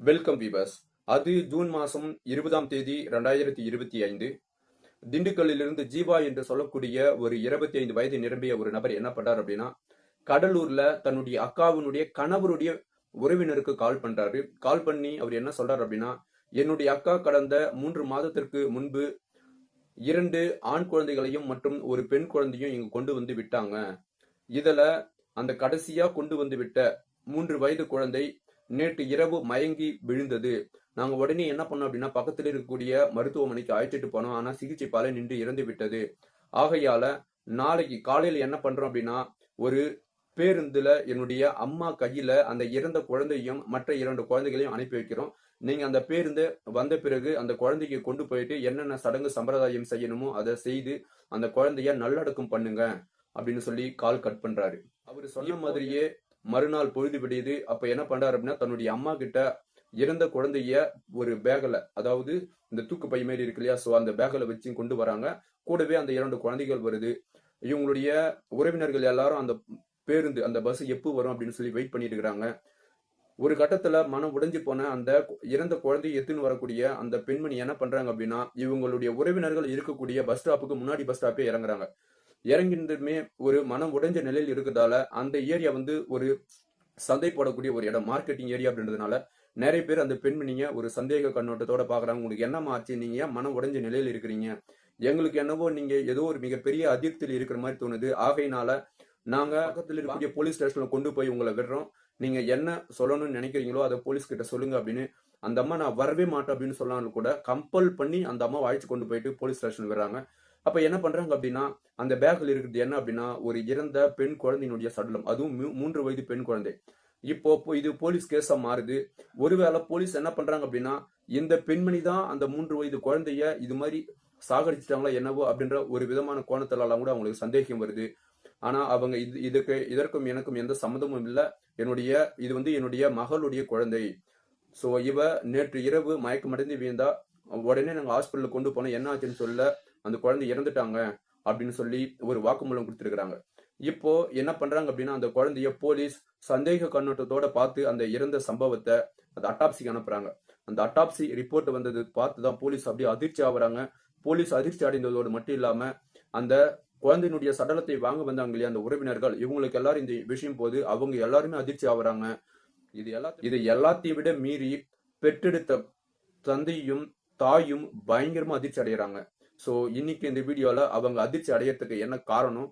Welcome viewers அது June மாதம் இருபதாம் தேதி ரெண்டாயிரத்தி இருபத்தி ஐந்து. திண்டுக்கல்லிலிருந்து ஜீவா என்று சொல்லக்கூடிய ஒரு இருபத்தி ஐந்து வயது நிரம்பிய ஒரு நபர் என்ன பண்றாரு அப்படின்னா கடலூர்ல தன்னுடைய அக்காவினுடைய கணவருடைய உறவினருக்கு கால் பண்றாரு. கால் பண்ணி அவர் என்ன சொல்றாரு அப்படின்னா என்னுடைய அக்கா கடந்த மூன்று மாதத்திற்கு முன்பு இரண்டு ஆண் குழந்தைகளையும் மற்றும் ஒரு பெண் குழந்தையும் இங்க கொண்டு வந்து விட்டாங்க. இதுல அந்த கடைசியா கொண்டு வந்து விட்ட மூன்று வயது குழந்தை நேற்று இரவு மயங்கி விழுந்தது. நாங்க உடனே என்ன பண்ணோம் அப்படின்னா பக்கத்தில் இருக்கக்கூடிய மருத்துவமனைக்கு அழைச்சிட்டு போனோம். ஆனா சிகிச்சை பல நின்று இறந்து விட்டது. ஆகையால நாளைக்கு காலையில என்ன பண்றோம் அப்படின்னா ஒரு பேருந்துல என்னுடைய அம்மா கையில அந்த இறந்த குழந்தையும் மற்ற இரண்டு குழந்தைகளையும் அனுப்பி வைக்கிறோம். நீங்க அந்த பேருந்து வந்த பிறகு அந்த குழந்தைக்கு கொண்டு போயிட்டு என்னென்ன சடங்கு சம்பிரதாயம் செய்யணுமோ அதை செய்து அந்த குழந்தைய நல்லடக்கம் பண்ணுங்க அப்படின்னு சொல்லி கால் கட் பண்றாரு. அவர் சொன்ன மாதிரியே மறுநாள் பொழுது விடியுது. அப்ப என்ன பண்றாரு அப்படின்னா தன்னுடைய அம்மா கிட்ட இறந்த குழந்தைய ஒரு பேகல அதாவது இந்த தூக்கு பை மாரி இருக்கு இல்லையா? சோ அந்த பேகல வச்சு கொண்டு வராங்க. கூடவே அந்த இரண்டு குழந்தைகள் வருது. இவங்களுடைய உறவினர்கள் எல்லாரும் அந்த பேருந்து அந்த பஸ் எப்போ வரும் அப்படின்னு சொல்லி வெயிட் பண்ணிட்டு இருக்கிறாங்க ஒரு கட்டத்துல மனம் உடைஞ்சு போன அந்த இறந்த குழந்தையை எத்துன்னு வரக்கூடிய அந்த பெண்மணி என்ன பண்றாங்க அப்படின்னா இவங்களுடைய உறவினர்கள் இருக்கக்கூடிய பஸ் ஸ்டாப்புக்கு முன்னாடி பஸ் ஸ்டாப்பே இறங்குறாங்க. இறங்கினதுமே ஒரு மனம் உடைஞ்ச நிலையில் இருக்கிறதால அந்த ஏரியா வந்து ஒரு சந்தை போடக்கூடிய ஒரு இடம் மார்க்கெட்டிங் ஏரியா அப்படின்றதுனால நிறைய பேர் அந்த பெண்மணிங்க ஒரு சந்தேக கண்ணோட்டத்தோட பாக்குறாங்க உங்களுக்கு என்னமா ஆச்சு நீங்க ஏன் மனம் உடைஞ்ச நிலையில் இருக்கிறீங்க? எங்களுக்கு என்னவோ நீங்க ஏதோ ஒரு மிகப்பெரிய அதிர்ப்தியில் இருக்கிற மாதிரி தோணுது. ஆகையினால நாங்க பக்கத்தில் இருக்கக்கூடிய போலீஸ் ஸ்டேஷன்ல கொண்டு போய் உங்களை விடுறோம். நீங்க என்ன சொல்லணும்னு நினைக்கிறீங்களோ அதை போலீஸ் கிட்ட சொல்லுங்க அப்படின்னு அந்த அம்மா நான் வரவே மாட்டேன் அப்படின்னு சொன்னாலும் கூட கம்பல் பண்ணி அந்த அம்மா அழைச்சு கொண்டு போயிட்டு போலீஸ் ஸ்டேஷன் விடுறாங்க. அப்ப என்ன பண்றாங்க அப்படின்னா அந்த பேக்கில் இருக்கிறது என்ன அப்படின்னா ஒரு இறந்த பெண் குழந்தையினுடைய சடலம். அதுவும் மூன்று வயது பெண் குழந்தை. இப்போ இப்போ இது போலீஸ் கேஸா மாறுது. ஒருவேளை போலீஸ் என்ன பண்றாங்க அப்படின்னா இந்த பெண்மணி தான் அந்த மூன்று வயது குழந்தைய இது மாதிரி சாகடிச்சிட்டாங்களா என்னவோ அப்படின்ற ஒரு விதமான கோணத்திலலாம் கூட அவங்களுக்கு சந்தேகம் வருது. ஆனா அவங்க இது இதுக்கு இதற்கும் எனக்கும் எந்த சம்மந்தமும் இல்லை. என்னுடைய இது வந்து என்னுடைய மகளுடைய குழந்தை. ஸோ இவ நேற்று இரவு மயக்கமடைந்து வீழ்ந்தா உடனே நாங்கள் ஹாஸ்பிட்டலுக்கு கொண்டு போனோம் என்ன ஆச்சுன்னு சொல்ல அந்த குழந்தை இறந்துட்டாங்க அப்படின்னு சொல்லி ஒரு வாக்குமூலம் கொடுத்துருக்குறாங்க. இப்போ என்ன பண்றாங்க அப்படின்னா அந்த குழந்தைய போலீஸ் சந்தேக கண்ணோட்டத்தோட பார்த்து அந்த இறந்த சம்பவத்தை அந்த அட்டாப்சிக்கு அனுப்புறாங்க. அந்த அட்டாப்சி ரிப்போர்ட் வந்தது பார்த்து தான் போலீஸ் அப்படியே அதிர்ச்சி ஆகுறாங்க. போலீஸ் அதிர்ச்சி அடைந்ததோடு மட்டும் இல்லாம அந்த குழந்தையினுடைய சடலத்தை வாங்க வந்தாங்க இல்லையா அந்த உறவினர்கள் இவங்களுக்கு எல்லாரும் இந்த விஷயம் போது அவங்க எல்லாருமே அதிர்ச்சி ஆகுறாங்க. இது எல்லா இது எல்லாத்தையும் விட மீறி பெற்றெடுத்த தந்தையும் தாயும் பயங்கரமா அதிர்ச்சி அடைகிறாங்க ஸோ இன்னைக்கு இந்த வீடியோவில் அவங்க அதிர்ச்சி அடையறதுக்கு என்ன காரணம்?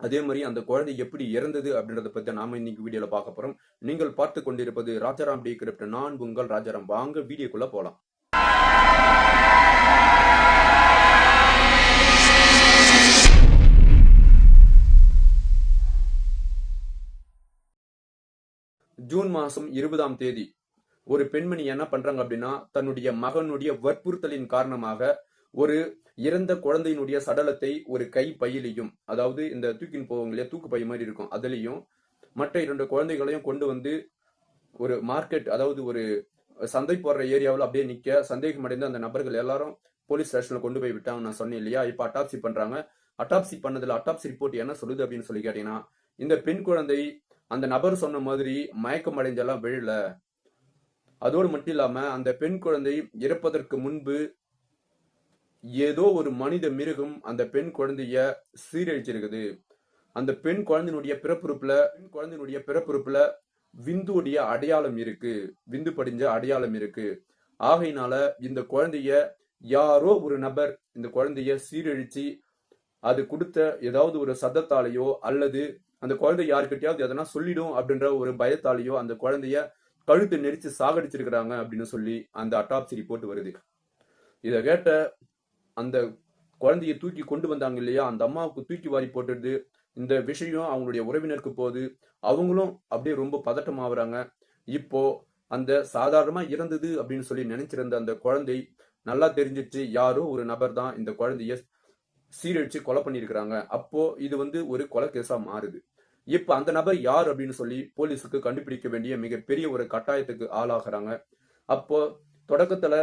அதே மாதிரி அந்த குழந்தை எப்படி இறந்தது அப்படின்றத பற்றி நாம இன்னைக்கு வீடியோவில் பார்க்க போறோம். நீங்கள் பார்த்து கொண்டிருப்பது ராஜாராம் டி கிரிப்ட். நான் உங்கள் ராஜாராம். வாங்க வீடியோக்குள்ள போகலாம் ஜூன் மாசம் இருபதாம் தேதி ஒரு பெண்மணி என்ன பண்றாங்க அப்படின்னா தன்னுடைய மகனுடைய வற்புறுத்தலின் காரணமாக ஒரு இறந்த குழந்தையினுடைய சடலத்தை ஒரு கை பையிலையும் அதாவது இந்த தூக்கின் போவாங்க இல்லையா தூக்கு பை மாதிரி இருக்கும் அதுலேயும் மற்ற இரண்டு குழந்தைகளையும் கொண்டு வந்து ஒரு மார்க்கெட் அதாவது ஒரு சந்தை போடுற ஏரியாவில் அப்படியே நிற்க சந்தேகம் அடைந்த அந்த நபர்கள் எல்லாரும் போலீஸ் ஸ்டேஷனில் கொண்டு போய் விட்டாங்க நான் சொன்னேன் இல்லையா இப்போ அட்டாப்சி பண்ணுறாங்க அட்டாப்சி பண்ணதில் அட்டாப்சி ரிப்போர்ட் என்ன சொல்லுது அப்படின்னு சொல்லி கேட்டீங்கன்னா இந்த பெண் குழந்தை அந்த நபர் சொன்ன மாதிரி மயக்கம் அடைஞ்செல்லாம் விழல. அதோடு மட்டும் இல்லாமல் அந்த பெண் குழந்தை இறப்பதற்கு முன்பு ஏதோ ஒரு மனித மிருகம் அந்த பெண் குழந்தைய சீரழிச்சிருக்குது. அந்த பெண் குழந்தையினுடைய பிறப்புறுப்புல பெண் குழந்தையினுடைய பிறப்புறுப்புல விந்துடைய அடையாளம் இருக்கு. விந்து படிஞ்ச அடையாளம் இருக்கு. ஆகையினால இந்த குழந்தைய யாரோ ஒரு நபர் இந்த குழந்தைய சீரழிச்சு அது கொடுத்த ஏதாவது ஒரு சத்தத்தாலேயோ அல்லது அந்த குழந்தை யாருக்கிட்டயாவது எதனா சொல்லிடும் அப்படின்ற ஒரு பயத்தாலேயோ அந்த குழந்தைய கழுத்து நெரிச்சு சாகடிச்சிருக்கிறாங்க அப்படின்னு சொல்லி அந்த அட்டாப்சி ரிப்போர்ட் வருது. இதை கேட்ட அந்த குழந்தைய தூக்கி கொண்டு வந்தாங்க இல்லையா? அந்த அம்மாவுக்கு தூக்கி வாரி போட்டுடுது. இந்த விஷயம் அவங்களுடைய உறவினருக்கு போகுது. அவங்களும் அப்படியே ரொம்ப பதட்டம் ஆகுறாங்க. இப்போ அந்த சாதாரணமா இறந்தது அப்படின்னு சொல்லி நினைச்சிருந்த அந்த குழந்தை நல்லா தெரிஞ்சிச்சு யாரோ ஒரு நபர் தான் இந்த குழந்தைய சீரழிச்சு கொலை பண்ணியிருக்கிறாங்க. அப்போ இது வந்து ஒரு கொலை கேஸா மாறுது. இப்ப அந்த நபர் யார் அப்படின்னு சொல்லி போலீஸுக்கு கண்டுபிடிக்க வேண்டிய மிகப்பெரிய ஒரு கட்டாயத்துக்கு ஆளாகிறாங்க. அப்போ தொடக்கத்துல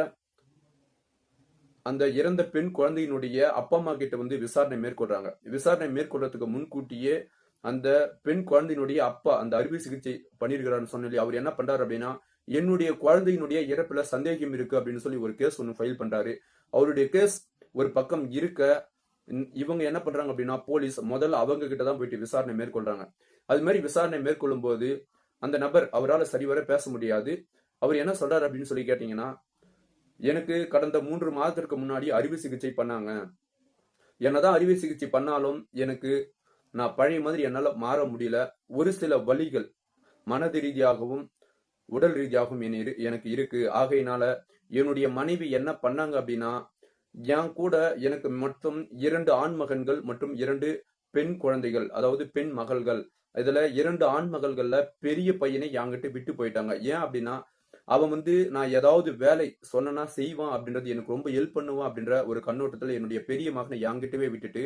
அந்த இறந்த பெண் குழந்தையினுடைய அப்பா அம்மா கிட்ட வந்து விசாரணை மேற்கொள்றாங்க. விசாரணை மேற்கொள்றதுக்கு முன்கூட்டியே அந்த பெண் குழந்தையினுடைய அப்பா அந்த அறுவை சிகிச்சை பண்ணியிருக்கிறாருன்னு சொன்னி அவர் என்ன பண்றாரு அப்படின்னா என்னுடைய குழந்தையினுடைய இறப்புல சந்தேகம் இருக்கு அப்படின்னு சொல்லி ஒரு கேஸ் ஒன்று ஃபைல் பண்றாரு. அவருடைய கேஸ் ஒரு பக்கம் இருக்க இந்- இவங்க என்ன பண்றாங்க அப்படின்னா போலீஸ் முதல்ல அவங்க கிட்ட தான் போயிட்டு விசாரணை மேற்கொள்றாங்க. அது மாதிரி விசாரணை மேற்கொள்ளும் போது அந்த நபர் அவரால் சரிவர பேச முடியாது. அவர் என்ன சொல்றாரு அப்படின்னு சொல்லி கேட்டீங்கன்னா எனக்கு கடந்த மூன்று மாதத்திற்கு முன்னாடி அறுவை சிகிச்சை பண்ணாங்க. என்னதான் அறுவை சிகிச்சை பண்ணாலும் எனக்கு நான் பழைய மாதிரி என்னால் மாற முடியல. ஒரு சில வழிகள் மனது ரீதியாகவும் உடல் ரீதியாகவும் என எனக்கு இருக்கு. ஆகையினால என்னுடைய மனைவி என்ன பண்ணாங்க அப்படின்னா என் கூட எனக்கு மொத்தம் இரண்டு ஆண் மகன்கள் மற்றும் இரண்டு பெண் குழந்தைகள் அதாவது பெண் மகள்கள். இதுல இரண்டு ஆண் மகள்கள்ல பெரிய பையனை என்கிட்ட விட்டு போயிட்டாங்க. ஏன் அப்படின்னா அவன் வந்து நான் ஏதாவது வேலை சொன்னா செய்வான் அப்படின்றது எனக்கு ரொம்ப ஹெல்ப் பண்ணுவான் அப்படின்ற ஒரு கண்ணோட்டத்துல என்னுடைய பெரிய மகனை என்கிட்டவே விட்டுட்டு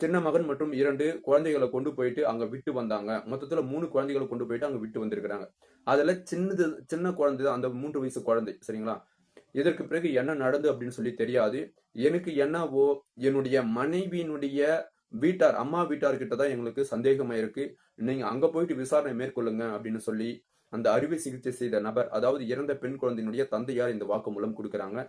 சின்ன மகன் மற்றும் இரண்டு குழந்தைகளை கொண்டு போயிட்டு அங்க விட்டு வந்தாங்க. மொத்தத்துல மூணு குழந்தைகளை கொண்டு போயிட்டு அங்க விட்டு வந்திருக்கிறாங்க. அதுல சின்னது சின்ன குழந்தை தான், அந்த மூன்று வயசு குழந்தை சரிங்களா? இதற்கு பிறகு என்ன நடந்து அப்படின்னு சொல்லி தெரியாது. எனக்கு என்னவோ என்னுடைய மனைவியினுடைய வீட்டார் அம்மா வீட்டார்கிட்ட தான் எங்களுக்கு சந்தேகமா இருக்கு நீங்க அங்க போயிட்டு விசாரணை மேற்கொள்ளுங்க அப்படின்னு சொல்லி அந்த அறுவை சிகிச்சை செய்த நபர் அதாவது இறந்த பெண் குழந்தையினுடைய தந்தையார் இந்த வாக்குமூலம் கொடுக்குறாங்க.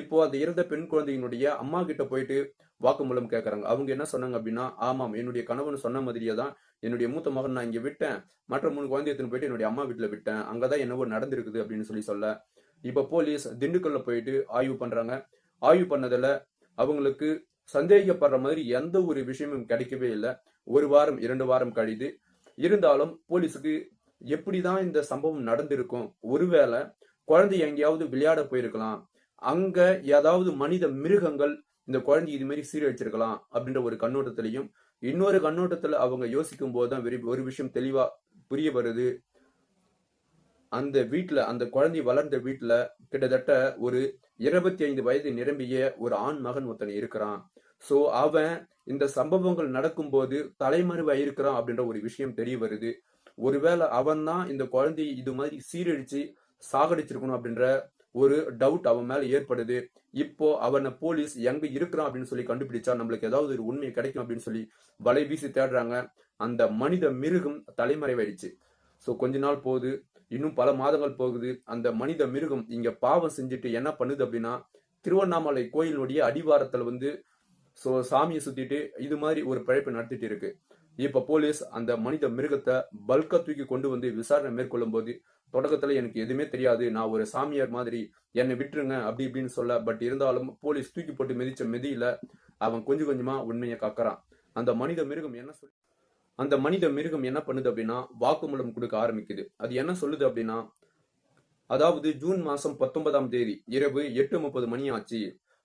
இப்போ அந்த இறந்த பெண் குழந்தையினுடைய அம்மா கிட்ட போயிட்டு வாக்குமூலம் கேட்கறாங்க அவங்க என்ன சொன்னாங்க அப்படின்னா ஆமாம் என்னுடைய கணவன் சொன்ன மாதிரியே தான் என்னுடைய மூத்த மகன் நான் இங்க விட்டேன். மற்ற மூணு குழந்தையத்தின் போயிட்டு என்னுடைய அம்மா வீட்டுல விட்டேன். அங்கதான் என்னவோ நடந்திருக்குது அப்படின்னு சொல்லி சொல்ல இப்ப போலீஸ் திண்டுக்கல்ல போயிட்டு ஆய்வு பண்றாங்க. ஆய்வு பண்ணதுல அவங்களுக்கு சந்தேகப்படுற மாதிரி எந்த ஒரு விஷயமும் கிடைக்கவே இல்லை. ஒரு வாரம் இரண்டு வாரம் கழிது. இருந்தாலும் போலீஸுக்கு எப்படிதான் இந்த சம்பவம் நடந்திருக்கும்? ஒருவேளை குழந்தை எங்கேயாவது விளையாட போயிருக்கலாம். அங்க ஏதாவது மனித மிருகங்கள் இந்த குழந்தை இது மாதிரி சீரழிச்சிருக்கலாம் அப்படின்ற ஒரு கண்ணோட்டத்திலையும் இன்னொரு கண்ணோட்டத்துல அவங்க யோசிக்கும் போதுதான் வெறி- ஒரு விஷயம் தெளிவா புரிய வருது. அந்த வீட்டுல அந்த குழந்தை வளர்ந்த வீட்டுல கிட்டத்தட்ட ஒரு இருபத்தி ஐந்து வயது நிரம்பிய ஒரு ஆண் மகன் ஒருத்தன் இருக்கிறான். சோ அவன் இந்த சம்பவங்கள் நடக்கும்போது தலைமறைவா இருக்கிறான் அப்படின்ற ஒரு விஷயம் தெரிய வருது. ஒருவேளை அவன் தான் இந்த குழந்தையை இது மாதிரி சீரழிச்சு சாகடிச்சிருக்கணும் அப்படின்ற ஒரு டவுட் அவன் மேல ஏற்படுது. இப்போ அவனை போலீஸ் எங்க இருக்கிறான் அப்படின்னு சொல்லி கண்டுபிடிச்சா நம்மளுக்கு ஏதாவது ஒரு உண்மை கிடைக்கும் அப்படின்னு சொல்லி வலை வீசி தேடுறாங்க. அந்த மனித மிருகம் தலைமறைவாயிடுச்சு. சோ கொஞ்ச நாள் போகுது. இன்னும் பல மாதங்கள் போகுது. அந்த மனித மிருகம் இங்க பாவம் செஞ்சுட்டு என்ன பண்ணுது அப்படின்னா திருவண்ணாமலை கோயிலுடைய அடிவாரத்துல வந்து சோ சாமியை சுத்திட்டு இது மாதிரி ஒரு பிழைப்பு நடத்திட்டு இருக்கு. இப்ப போலீஸ் அந்த மனித மிருகத்தை பல்கா தூக்கி கொண்டு வந்து விசாரணை மேற்கொள்ளும் போது தொடக்கத்துல எனக்கு எதுவுமே தெரியாது நான் ஒரு சாமியார் மாதிரி என்னை விட்டுருங்க அப்படி இப்படின்னு சொல்ல பட் இருந்தாலும் போலீஸ் தூக்கி போட்டு மிதிச்ச மிதியில அவன் கொஞ்சம் கொஞ்சமா உண்மையை காக்கறான். அந்த மனித மிருகம் என்ன சொல்லி அந்த மனித மிருகம் என்ன பண்ணுது அப்படின்னா வாக்குமூலம் கொடுக்க ஆரம்பிக்குது. அது என்ன சொல்லுது அப்படின்னா அதாவது ஜூன் மாசம் பத்தொன்பதாம் தேதி இரவு எட்டு முப்பது மணி ஆச்சு.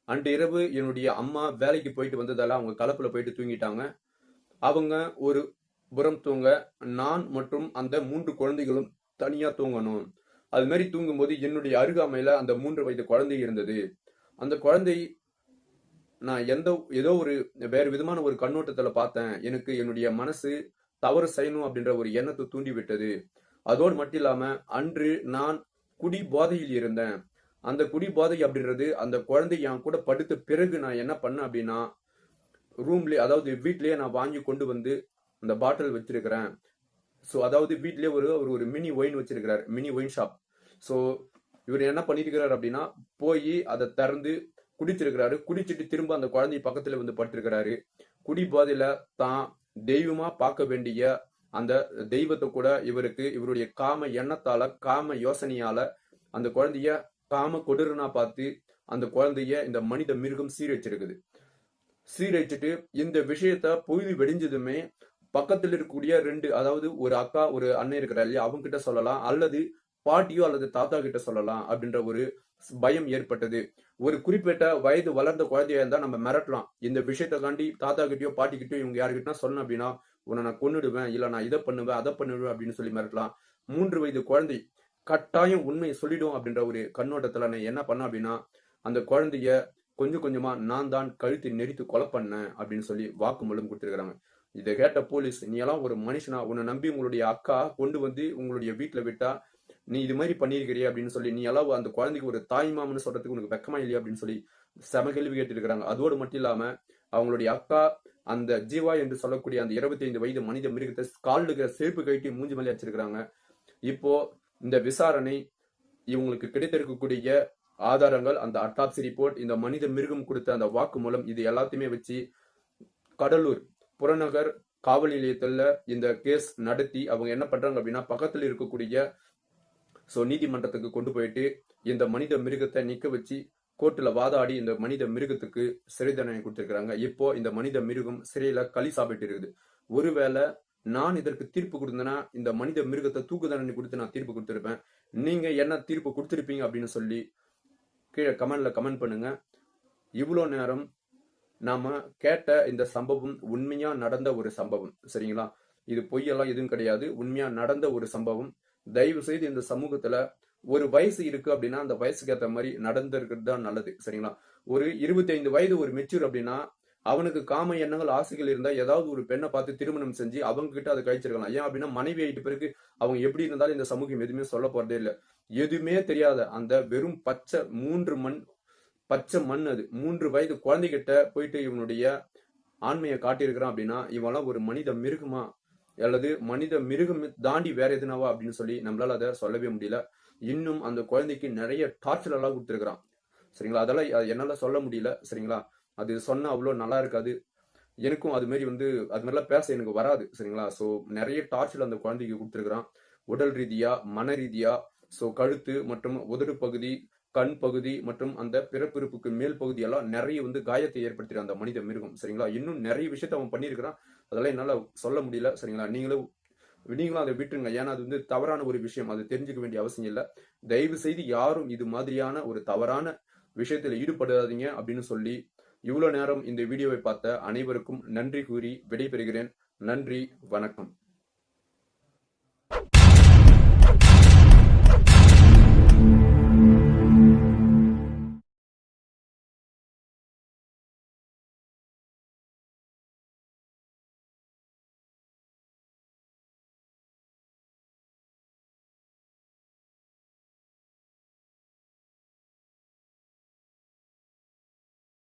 அன்று இரவு என்னுடைய அம்மா வேலைக்கு போயிட்டு வந்ததால அவங்க கலப்புல போயிட்டு தூங்கிட்டாங்க. அவங்க ஒரு புறம் தூங்க நான் மற்றும் அந்த மூன்று குழந்தைகளும் தனியா தூங்கணும். அது மாதிரி தூங்கும்போது என்னுடைய அருகாமையில அந்த மூன்று வயது குழந்தை இருந்தது. அந்த குழந்தை நான் எந்த ஏதோ ஒரு வேறு விதமான ஒரு கண்ணோட்டத்துல பார்த்தேன். எனக்கு என்னுடைய மனசு தவறு செய்யணும் அப்படின்ற ஒரு எண்ணத்தை தூண்டிவிட்டது. அதோடு மட்டும் இல்லாம அன்று நான் குடி போதையில் இருந்தேன். அந்த குடி போதை அப்படின்றது அந்த குழந்தை என் கூட படுத்த பிறகு நான் என்ன பண்ணேன் அப்படின்னா ரூம்லேயே அதாவது வீட்லயே நான் வாங்கி கொண்டு வந்து அந்த பாட்டில் வச்சிருக்கிறேன். ஸோ அதாவது வீட்லயே ஒரு அவர் ஒரு மினி ஒயின் வச்சிருக்கிறார் மினி ஒயின் ஷாப் ஸோ இவர் என்ன பண்ணியிருக்கிறார் அப்படின்னா போய் அதை திறந்து குடிச்சிருக்கிறாரு. குடிச்சிட்டு திரும்ப அந்த குழந்தை பக்கத்துல வந்து பட்டிருக்கிறாரு குடி போதையில தான் தெய்வமா பார்க்க வேண்டிய அந்த தெய்வத்தை கூட இவருக்கு இவருடைய காம எண்ணத்தால காம யோசனையால அந்த குழந்தைய காம கொடூரனா பார்த்து அந்த குழந்தைய இந்த மனித மிருகம் சீரழிச்சிருக்குது சீரழிச்சிட்டு இந்த விஷயத்த பொழுது வெடிஞ்சதுமே பக்கத்தில் இருக்கக்கூடிய ரெண்டு அதாவது ஒரு அக்கா ஒரு அண்ணன் இருக்கிறார் இல்லையா அவங்க கிட்ட சொல்லலாம். அல்லது பாட்டியோ அல்லது தாத்தா கிட்ட சொல்லலாம் அப்படின்ற ஒரு பயம் ஏற்பட்டது. ஒரு குறிப்பிட்ட வயது வளர்ந்த குழந்தையா இருந்தா நம்ம மிரட்டலாம். இந்த விஷயத்த தாண்டி தாத்தா கிட்டயோ பாட்டி கிட்டயோ இவங்க யாருக்கிட்ட சொல்லணும் அப்படின்னா உன்னை நான் கொன்னுடுவேன். இல்ல நான் இதை பண்ணுவேன் அதை பண்ணுவேன் அப்படின்னு சொல்லி மிரட்டலாம். மூன்று வயது குழந்தை கட்டாயம் உண்மையை சொல்லிடும் அப்படின்ற ஒரு கண்ணோட்டத்துல நான் என்ன பண்ணேன் அப்படின்னா அந்த குழந்தைய கொஞ்சம் கொஞ்சமா நான் தான் கழுத்தை நெரித்து கொலை பண்ணேன் அப்படின்னு சொல்லி வாக்குமூலம் கொடுத்துருக்காங்க இதை கேட்ட போலீஸ் நீ எல்லாம் ஒரு மனுஷனா? உன்னை நம்பி உங்களுடைய அக்கா கொண்டு வந்து உங்களுடைய வீட்டுல விட்டா நீ இது மாதிரி பண்ணியிருக்கிறிய? அப்படின்னு சொல்லி நீ எல்லாம் அந்த குழந்தைக்கு ஒரு தாய் மாமன்னு சொல்றதுக்கு உனக்கு வெக்கமா இல்லையா? அப்படின்னு சொல்லி செம கேள்வி கேட்டிருக்கிறாங்க. அதோடு மட்டும் இல்லாம அவங்களுடைய அக்கா அந்த ஜீவா என்று சொல்லக்கூடிய அந்த 25 வயது மனித மிருகத்தை கால் இருக்கிற செருப்பு கட்டி மூஞ்சி மேலே அடிச்சிருக்கிறாங்க. இப்போ இந்த விசாரணை இவங்களுக்கு கிடைத்திருக்கக்கூடிய ஆதாரங்கள் அந்த அட்டாப்சி ரிப்போர்ட் இந்த மனித மிருகம் கொடுத்த அந்த வாக்குமூலம் இது எல்லாத்தையுமே வச்சு கடலூர் புறநகர் காவல் நிலையத்தில் இந்த கேஸ் நடத்தி அவங்க என்ன பண்றாங்க அப்படின்னா பக்கத்தில் இருக்கக்கூடிய ஸோ நீதிமன்றத்துக்கு கொண்டு போயிட்டு இந்த மனித மிருகத்தை நிக்க வச்சு கோர்ட்டில் வாதாடி இந்த மனித மிருகத்துக்கு சிறை தண்டனை கொடுத்திருக்கிறாங்க. இப்போ இந்த மனித மிருகம் சிறையில களி சாப்பிட்டு இருக்குது. ஒருவேளை நான் இதற்கு தீர்ப்பு கொடுத்தேன்னா இந்த மனித மிருகத்தை தூக்கு தண்டனை கொடுத்து நான் தீர்ப்பு கொடுத்துருப்பேன். நீங்க என்ன தீர்ப்பு கொடுத்துருப்பீங்க அப்படின்னு சொல்லி கீழே கமெண்ட்ல கமெண்ட் பண்ணுங்க. இவ்வளோ நேரம் நாம கேட்ட இந்த சம்பவம் உண்மையா நடந்த ஒரு சம்பவம். சரிங்களா? இது பொய்யெல்லாம் எதுவும் கிடையாது. உண்மையா நடந்த ஒரு சம்பவம். தயவு செய்து இந்த சமூகத்துல ஒரு வயசு இருக்கு அப்படின்னா அந்த வயசுக்கு ஏற்ற மாதிரி நடந்திருக்கிறது தான் நல்லது. சரிங்களா? ஒரு 25 வயது ஒரு மெச்சூர் அப்படின்னா அவனுக்கு காம எண்ணங்கள் ஆசைகள் இருந்தா ஏதாவது ஒரு பெண்ணை பார்த்து திருமணம் செஞ்சு அவங்க கிட்ட அதை கழிச்சிருக்கலாம். ஏன் அப்படின்னா மனைவி ஆயிட்டு பிறகு அவங்க எப்படி இருந்தாலும் இந்த சமூகம் எதுவுமே சொல்ல போறதே இல்லை. எதுவுமே தெரியாத அந்த வெறும் பச்சை மூன்று மண் பச்சை மண் அது. மூன்று வயது குழந்தைகிட்ட போயிட்டு இவனுடைய ஆண்மையை காட்டியிருக்கிறான் அப்படின்னா இவன்லாம் ஒரு மனித மிருகமா? அல்லது மனித மிருகம் தாண்டி வேற எதுனாவா அப்படின்னு சொல்லி நம்மளால அதை சொல்லவே முடியல. இன்னும் அந்த குழந்தைக்கு நிறைய டார்ச்சர் எல்லாம் கொடுத்துருக்கிறான். சரிங்களா? அதெல்லாம் என்னால சொல்ல முடியல. சரிங்களா? அது சொன்னா அவ்வளோ நல்லா இருக்காது. எனக்கும் அது மாதிரி வந்து அது மாதிரிலாம் பேச எனக்கு வராது. சரிங்களா? ஸோ நிறைய டார்ச்சர் அந்த குழந்தைக்கு கொடுத்துருக்குறான். உடல் ரீதியா மன ரீதியா ஸோ கழுத்து மற்றும் உதடு பகுதி கண் பகுதி மற்றும் அந்த பிறப்பிறப்புக்கு மேல் பகுதி எல்லாம் நிறைய வந்து காயத்தை ஏற்படுத்திற அந்த மனித மிருகம். சரிங்களா? இன்னும் நிறைய விஷயத்த அவன் பண்ணியிருக்கிறான். அதெல்லாம் என்னால் சொல்ல முடியல. சரிங்களா? நீங்களும் நீங்களும் அதை விட்டுருங்க. ஏன்னா அது வந்து தவறான ஒரு விஷயம். அது தெரிஞ்சுக்க வேண்டிய அவசியம் இல்லை. தயவு செய்து யாரும் இது மாதிரியான ஒரு தவறான விஷயத்தில் ஈடுபடாதீங்க அப்படின்னு சொல்லி இவ்வளோ நேரம் இந்த வீடியோவை பார்த்த அனைவருக்கும் நன்றி கூறி விடைபெறுகிறேன். நன்றி வணக்கம்.